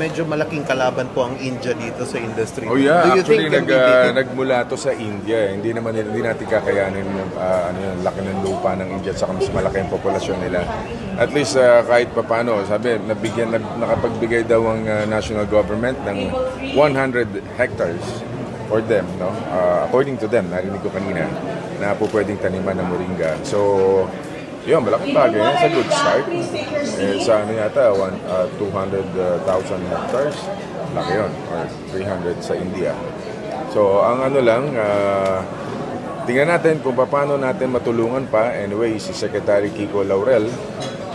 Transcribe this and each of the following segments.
medyo malaking kalaban po ang India dito sa industry. Oh yeah, Do you actually think nag, it? nagmula to sa India. eh. Hindi naman hindi natin kakayanin yung ah, ano yun, laki ng lupa ng India at saka mas malaki ang populasyon nila. At least ah, kahit papaano, sabi, nabigyan nag, nakapagbigay daw ang ah, national government ng 100 hectares for them, no? Ah, according to them, narinig ko kanina na po pwedeng taniman ng moringa. So, yun, malaking bagay. Yan sa good start. Eh, sa ano yata, one, ah, 200,000 hectares. Laki yun. Or 300 sa India. So, ang ano lang, ah, tingnan natin kung paano natin matulungan pa. Anyway, si Secretary Kiko Laurel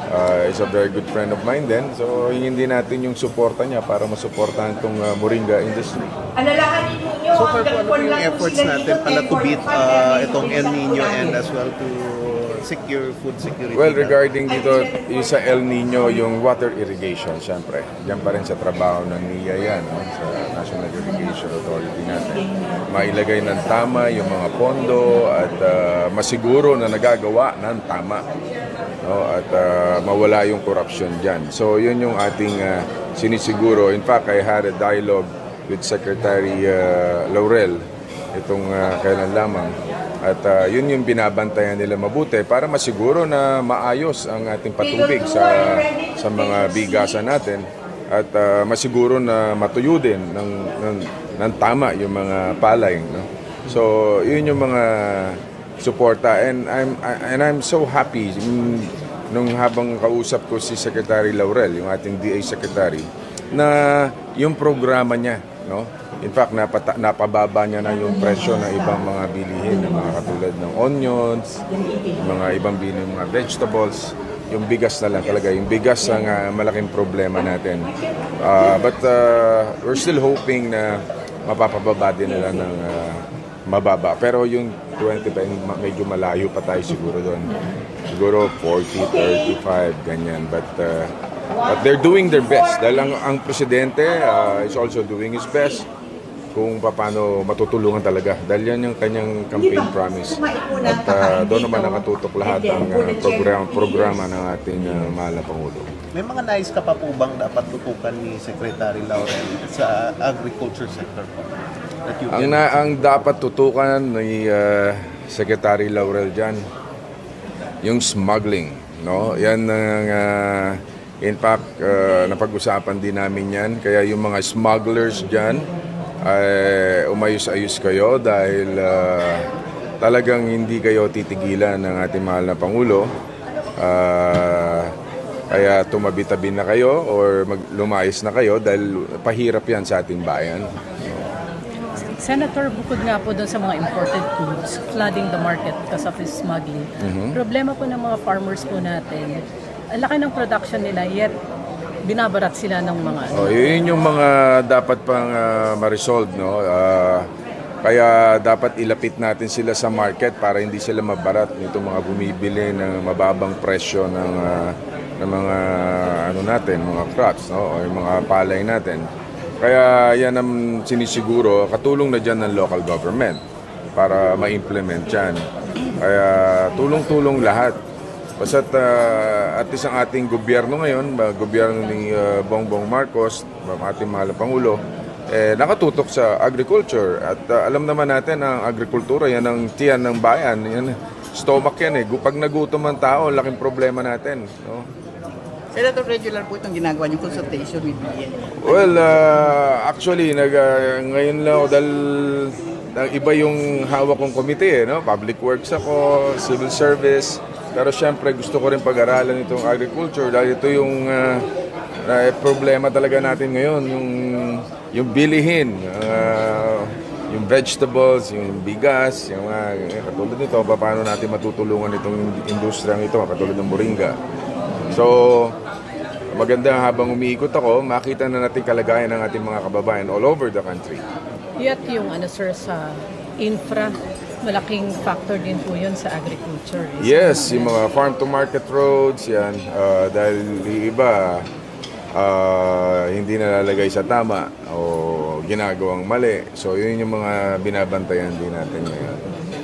ah, is a very good friend of mine din. So, hindi natin yung suporta niya para masuportahan itong ah, moringa industry. Alalahanin ninyo, So far po, hanggang ano po yung efforts natin pala to 10 beat uh, itong El Nino and as well to secure food security? Well, regarding dito, yung sa El Nino, yung water irrigation, syempre. Yan pa rin sa trabaho ng NIA yan, no? sa National Irrigation Authority natin. Mailagay ng tama yung mga pondo at ah, masiguro na nagagawa ng tama. No? At ah, mawala yung corruption dyan. So, yun yung ating ah, sinisiguro. In fact, I had a dialogue with Secretary ah, Laurel itong ah, kailan lamang. At ah, yun yung binabantayan nila mabuti para masiguro na maayos ang ating patubig sa sa mga bigasan natin at ah, masiguro na matuyo din ng, ng, ng tama yung mga palay. No? So, yun yung mga suporta and I'm and I'm so happy mm, nung habang kausap ko si Secretary Laurel, yung ating DA Secretary, na yung programa niya, no? In fact, napata, napababa niya na yung presyo ng ibang mga bilihin, ng mga katulad ng onions, mga ibang bilihin, mga vegetables, yung bigas na lang talaga. Yung bigas ang ah, malaking problema natin. Ah, but ah, we're still hoping na mapapababa din nila ng ah, mababa. Pero yung 20 pa, medyo malayo pa tayo siguro doon. Siguro 40, 35, ganyan. But, uh, but they're doing their best. Dahil ang, ang presidente uh, is also doing his best kung paano matutulungan talaga. Dahil yan yung kanyang campaign promise. At uh, doon naman nakatutok lahat ng uh, program, programa ng ating uh, mahal na Pangulo. May mga nais ka pa po bang dapat tutukan ni Secretary Laurel sa agriculture sector po? Ang, na, ang dapat tutukan ni uh, Secretary Laurel dyan, yung smuggling. No? Yan ang, uh, in fact, uh, napag-usapan din namin yan. Kaya yung mga smugglers dyan, ay umayos-ayos kayo dahil uh, talagang hindi kayo titigilan ng ating mahal na Pangulo. Uh, kaya tumabi-tabi na kayo or mag- lumayas na kayo dahil pahirap yan sa ating bayan. Senator, bukod nga po doon sa mga imported foods, flooding the market because of smuggling. Problema po ng mga farmers po natin, laki ng production nila, yet binabarat sila ng mga ano. Oh, yun yung mga dapat pang ah, ma-resolve, no? Ah, kaya dapat ilapit natin sila sa market para hindi sila mabarat nito mga bumibili ng mababang presyo ng ah, ng mga ano natin, mga crops, no? O yung mga palay natin. Kaya yan ang sinisiguro, katulong na dyan ng local government para ma-implement yan. Kaya tulong-tulong lahat. Basta't uh, at least ang ating gobyerno ngayon, ba, gobyerno ni uh, Bongbong Marcos, ating mahal Pangulo, eh, nakatutok sa agriculture. At uh, alam naman natin ang agrikultura, yan ang tiyan ng bayan. Yan, stomach yan eh. Pag nagutom ang tao, laking problema natin. No? Senator, regular po itong ginagawa niyong consultation with BN. Well, uh, actually, nag, uh, ngayon lang ako dahil uh, iba yung hawak kong komite, eh, no? Public Works ako, Civil Service. Pero syempre, gusto ko rin pag-aralan itong agriculture dahil ito yung uh, uh, problema talaga natin ngayon, yung, yung bilihin, uh, yung vegetables, yung bigas, yung mga katulad nito, paano natin matutulungan itong industriyang ito, katulad ng moringa. So, maganda habang umiikot ako, makita na natin kalagayan ng ating mga kababayan all over the country. Yet yung ano sir sa infra, malaking factor din po yun sa agriculture. eh. Yes, yung mga farm to market roads, yan. ah, dahil yung iba, ah, hindi nalalagay sa tama o ginagawang mali. So, yun yung mga binabantayan din natin ngayon.